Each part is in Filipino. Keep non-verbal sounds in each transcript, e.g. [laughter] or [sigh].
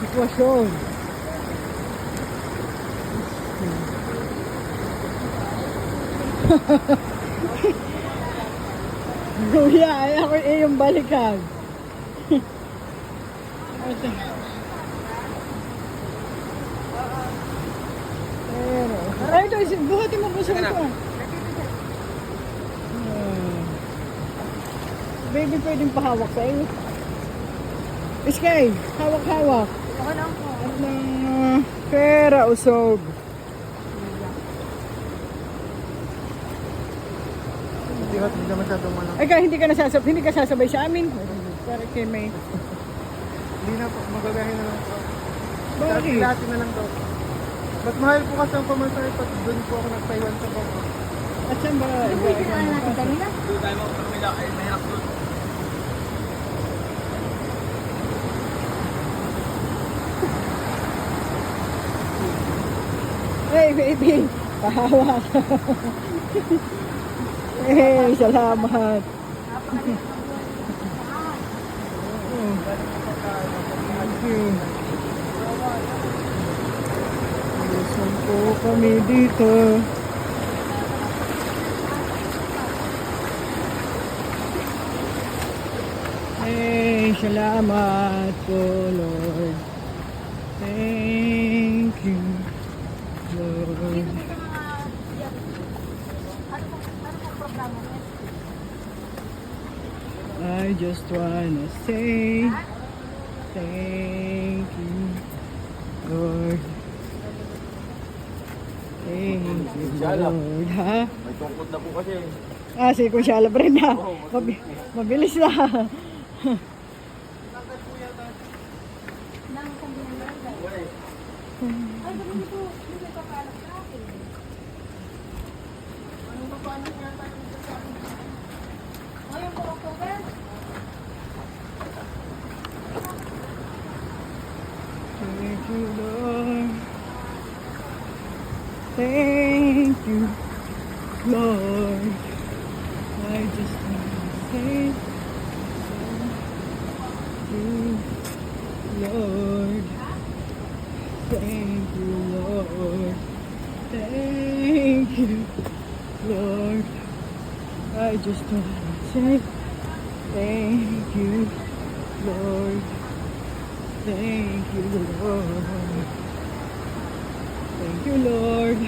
sitwasyon. [laughs] Kuya, ay ako yung balikan. Pero, aray ito, buhatin mo po sa ito. ah. Baby, pwedeng pahawak sa iyo. Iskay, hawak-hawak. Ako lang po. At ng uh, pera usog. Hindi ka, hindi ka masyadong ano. Ay, ka, hindi ka nasasab hindi ka sasabay sa amin. Para kay may... Hindi na po, magagahin na lang po. Bakit? Lahat na lang daw. Ba't mahal po kasi ang pamasahe pag doon po ako nagpaiwan sa bako. At saan ba? Ano yung kinaan natin kanina? Hey, baby! Pahawak! hey, salamat! Thank you. Saan po kami dito? Hey, salamat po, Lord. Thank you, Lord. I just wanna say thank you, Lord. Thank you, Lord. Ha? May tungkod na po kasi. Ah, si Kuya Brenda. Mabi mabilis na. Eh. Ay, ganun ito. Hindi may papalak sa akin. Anong ba paano siya tayo sa akin? You, Lord. Thank you, Lord. I just want to say thank you, Lord. Thank you, Lord. Thank you, Lord. I just want to say thank you, Lord. Thank you, Lord. Thank you, Lord.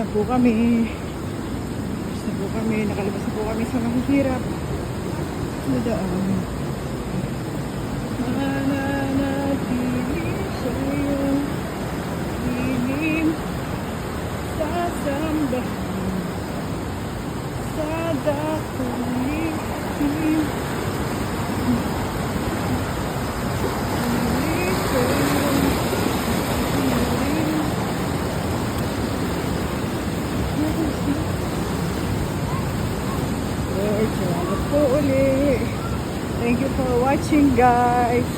Na po kami. Tapos na po kami. Nakalabas na po kami sa mahihirap. Na daan. Mananatili sa iyong piling. Sasambahan sa dakulitin. Salamat po uli. Thank you for watching guys.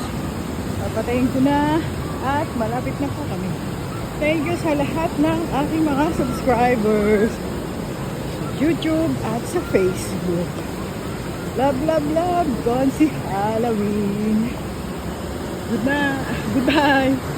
Papatayin ko na at malapit na po kami. Thank you sa lahat ng aking mga subscribers YouTube at sa Facebook. Love, love, love. Gonsi Halloween. Good night. Goodbye.